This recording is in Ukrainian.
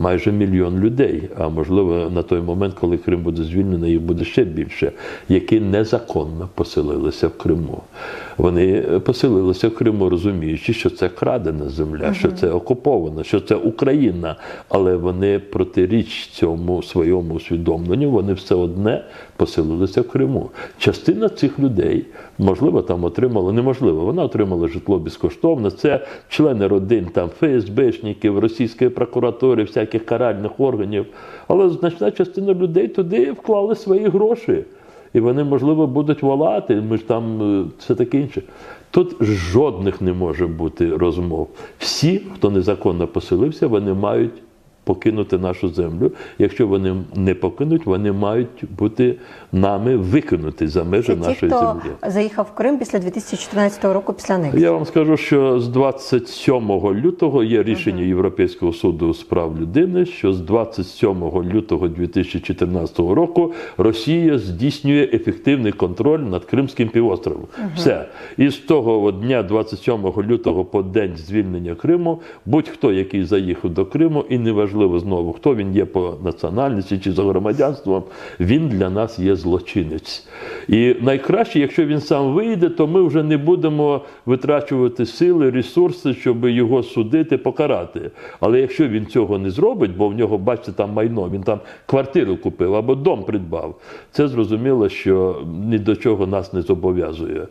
майже мільйон людей, а можливо на той момент, коли Крим буде звільнений, їх буде ще більше, які незаконно поселилися в Криму. Вони поселилися в Криму, розуміючи, що це крадена земля, що це окупована, що це Україна, але вони протиріч цьому своєму усвідомленню, вони все одне поселилися в Криму. Частина цих людей, можливо, там отримала, неможливо, вона отримала житло безкоштовно. Це члени родин там ФСБшників, російської прокуратури, всяких каральних органів. Але значна частина людей туди вклали свої гроші. І вони, можливо, будуть волати, ми ж там е, все таке інше. Тут жодних не може бути розмов. Всі, хто незаконно поселився, вони мають покинути нашу землю. Якщо вони не покинуть, вони мають бути нами викинуті за межі Це ті, нашої хто землі. заїхав в Крим після 2014 року після анексії. Я вам скажу, що з 27 лютого є рішення Європейського суду з прав людини, що з 27 лютого 2014 року Росія здійснює ефективний контроль над Кримським півостровом. Все. І з того дня, 27 лютого, по день звільнення Криму, будь-хто, який заїхав до Криму, і неважливо знову, хто він є по національності чи за громадянством, він для нас є злочинець. І найкраще, якщо він сам вийде, то ми вже не будемо витрачувати сили, ресурси, щоб його судити, покарати. Але якщо він цього не зробить, бо в нього, бачите, там майно, він там квартиру купив або дом придбав, це зрозуміло, що ні до чого нас не зобов'язує.